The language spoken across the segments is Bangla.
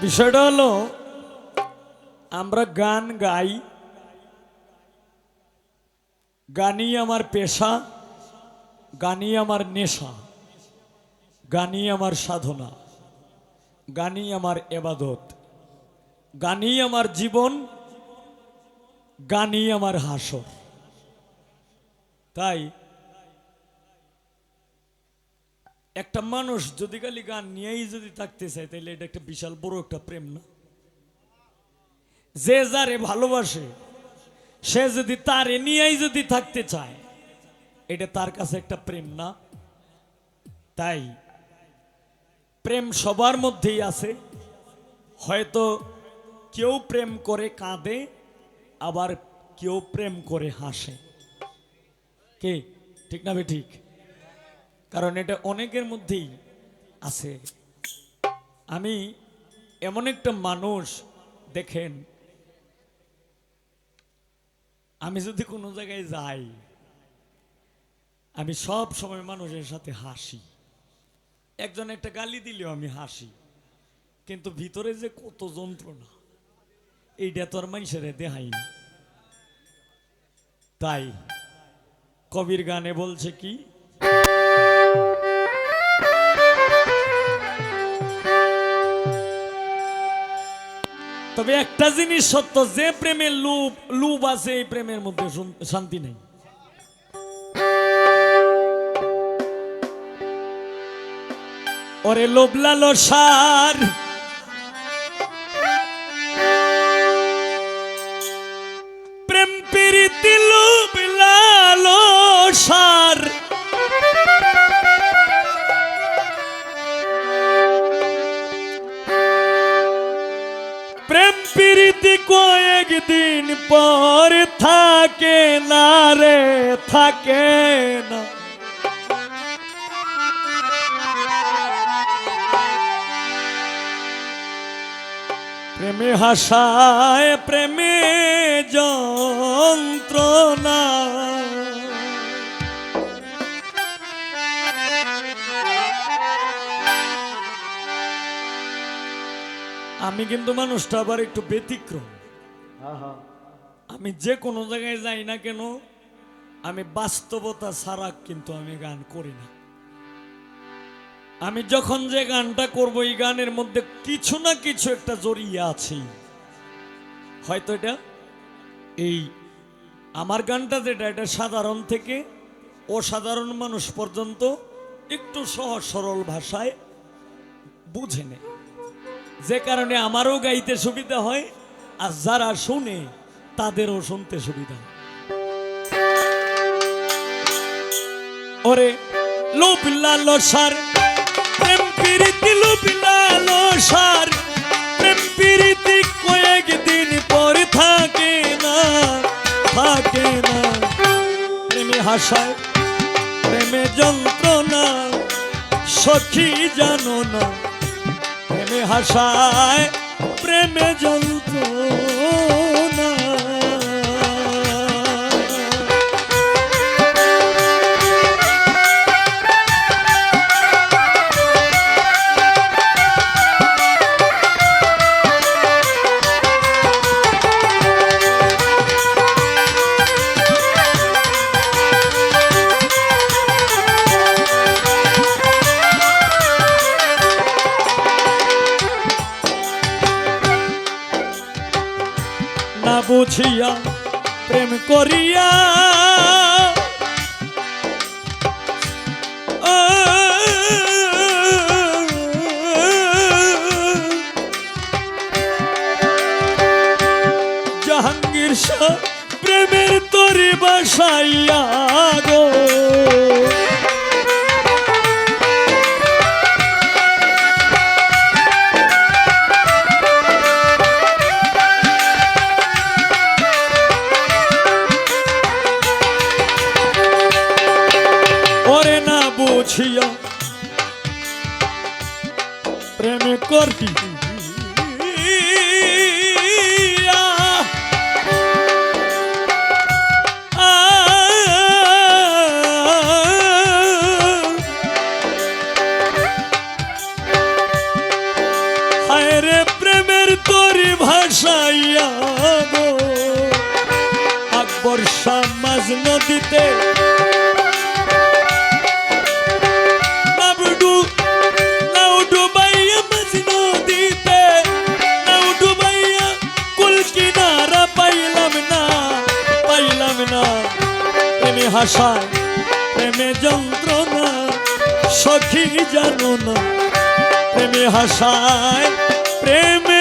বিষয়টা হলো, আমরা গান গাই, গানই আমার পেশা, গানই আমার নেশা, গানই আমার সাধনা, গানই আমার এবাদত। গানই আমার জীবন, গানই আমার হাসর। তাই একটা মানুষ যদি খালি গান নিয়েই যদি থাকতে চায় তাহলে এটা একটা বিশাল বড় একটা প্রেম না? যে যারে ভালোবাসে, সে যদি তারে নিয়েই যদি থাকতে চায়, এটা তার কাছে একটা প্রেম না? তাই প্রেম সবার মধ্যেই আছে। হয়তো কেউ প্রেম করে কাঁদে, আবার কেউ প্রেম করে হাসে। কে? ঠিক না ঠিক কারণ এটা অনেকের মধ্যেই আছে। আমি এমন একটা মানুষ, দেখেন, আমি যদি কোনো জায়গায় যাই, আমি সব সময় মানুষের সাথে হাসি। একজন একটা গালি দিলেও আমি হাসি। কিন্তু ভিতরে যে কত যন্ত্রণা। এইটা তো আর মানুষের দেখাই না। তাই কবির গানে বলছে কি? তবে একটা জিনিস সত্য, যে প্রেমের লুপ লুপ আছে, এই প্রেমের মধ্যে শান্তি নেই। ওরে লোভ লালসার প্রেমে হাসায় প্রেমে যন্ত্রণা। আমি কিন্তু মানুষটা আবার একটু ব্যতিক্রম। আমি যে কোনো জায়গায় যাই না কেন আমি বাস্তবতা ছাড়া কিন্তু আমি গান করি না। আমি যখন যে গানটা করব, এই গানের মধ্যে কিছু না কিছু একটা জড়িয়ে আছে হয়তো এটা? এই আমার গানটা যেটা, এটা সাধারণ থেকে অসাধারণ মানুষ পর্যন্ত একটু সহজ সরল ভাষায় বুঝে নেয়। যে কারণে আমারও গাইতে সুবিধা হয়, আর যারা শুনে তাদেরও শুনতে সুবিধা হয়। ওরে লোভ লালসার প্রেম প্রীতি লোভ লালসার প্রেম প্রীতি কয়েকদিন পর থাকে না থাকে না। প্রেমে হাসায়, প্রেমে যন্ত্রণা, সখী জানো না। প্রেমে হাসায়, প্রেমে যন্ত্রণা। বুঝিয়া প্রেম করিয়া। জাহাঙ্গীর শাহ প্রেমের তরি বাসাইয়া হাসায় প্রেমে যন্ত্রণা সখী জানো না। প্রেমে হাসায় প্রেমে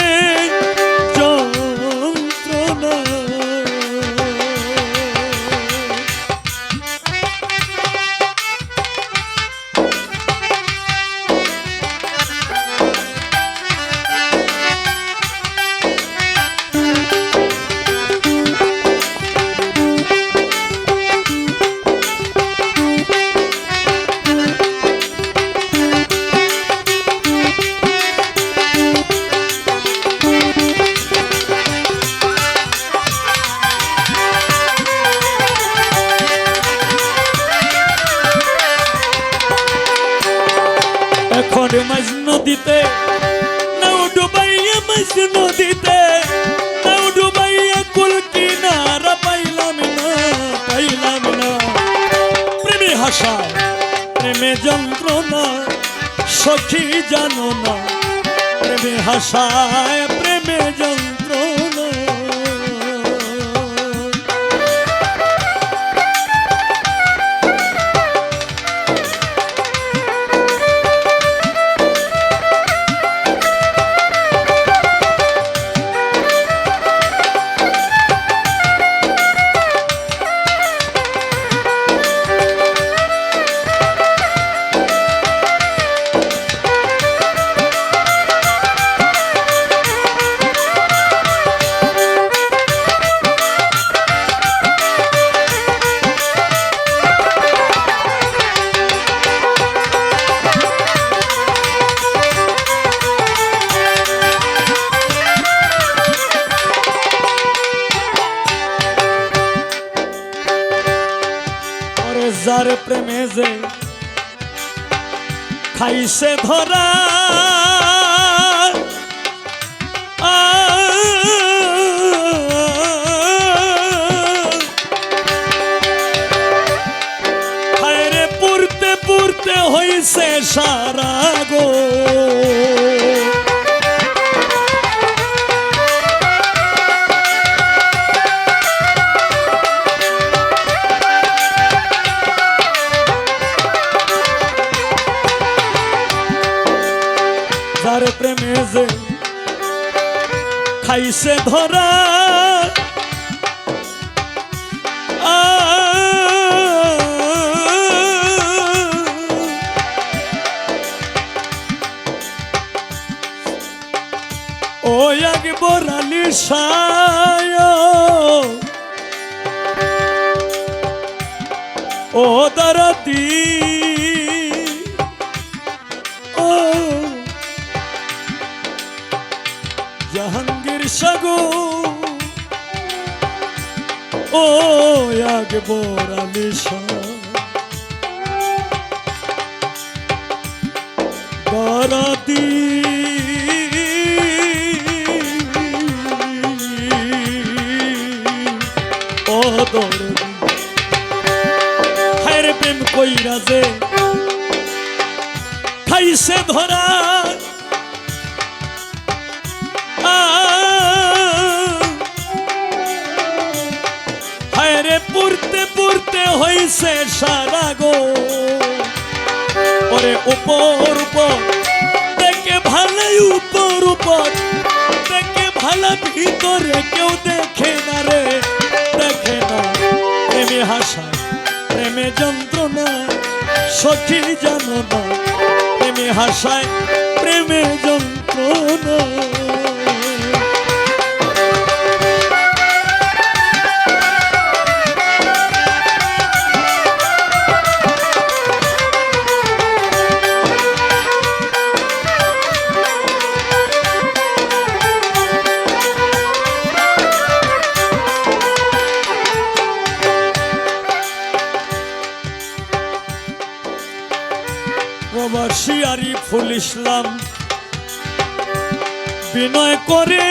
সখী জানো না? প্রেমে হাসায় প্রেমে যন্ত্রণা যার প্রেমে যে খাইছে ধরা। পুরতে পুরতে হইছে সারা গো। খাইছে ধরা ও বোরালি দরদি ও দরদি প্রেম কইরা যে খাইছে ধরা। হইছে সারা গো। ওরে উপর উপর, দেখে ভালাই উপর উপর, দেখে ভালা ভিতরে কেউ দেখে না রে, দেখে না। প্রেমে হাসা, প্রেমে যন্ত্রণা, সখী জানো না, প্রেমে হাসায়, প্রেমে যন্ত্রণা। প্রবাসী ফুল ইসলাম বিনয় করে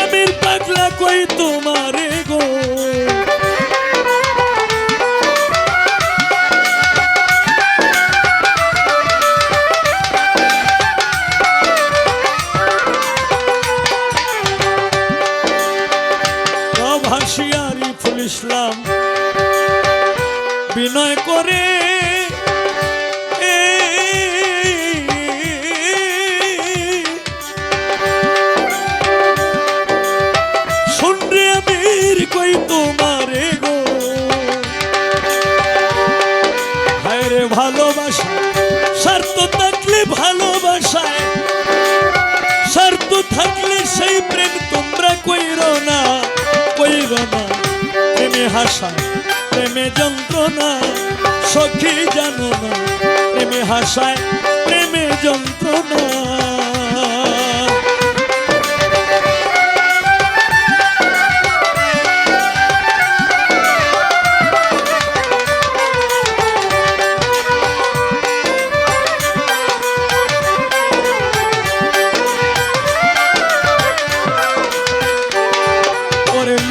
আমির পাগলা কই তোমারে? হাসা প্রেমে যন্ত্রণা সখী জানো না প্রেমে হাসায় প্রেমে যন্ত্রণা।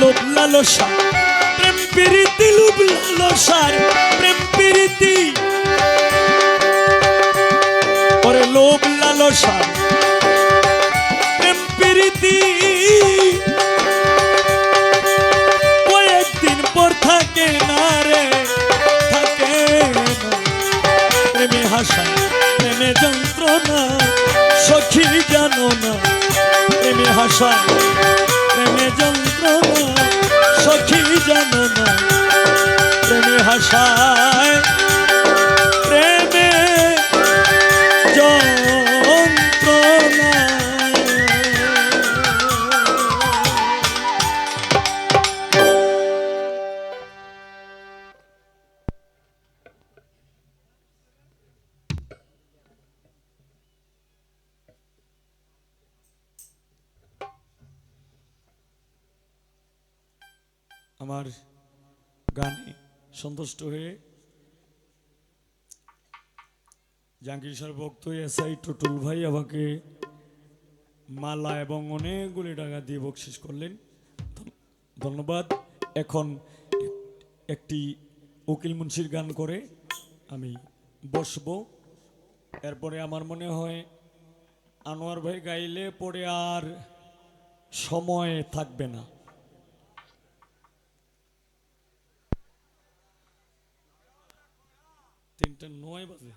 লোভ লালসা প্রীতি লোভ লালসার প্রেম প্রীতি ওরে লোভ লালসা প্রেম প্রীতি কয়েকদিন পর থাকে না রে, থাকে প্রেমে হাসা, প্রেমে যন্ত্রণা, সখী জানো না। প্রেমে হাসা, প্রেমে যন্ত্রণা। জানো না প্রেমে হাসায়। আমার গানে সন্তুষ্ট হয়ে জাহাঙ্গীর স্যার ভক্ত এসআই টুটুল ভাই আমাকে মালা এবং অনেকগুলি টাকা দিয়ে বকশিস করলেন। ধন্যবাদ। এখন একটি উকিল মুন্সির গান করে আমি বসবো। এরপরে আমার মনে হয় আনোয়ার ভাই গাইলে পরে আর সময় থাকবে না। তিনটা নয় বাজে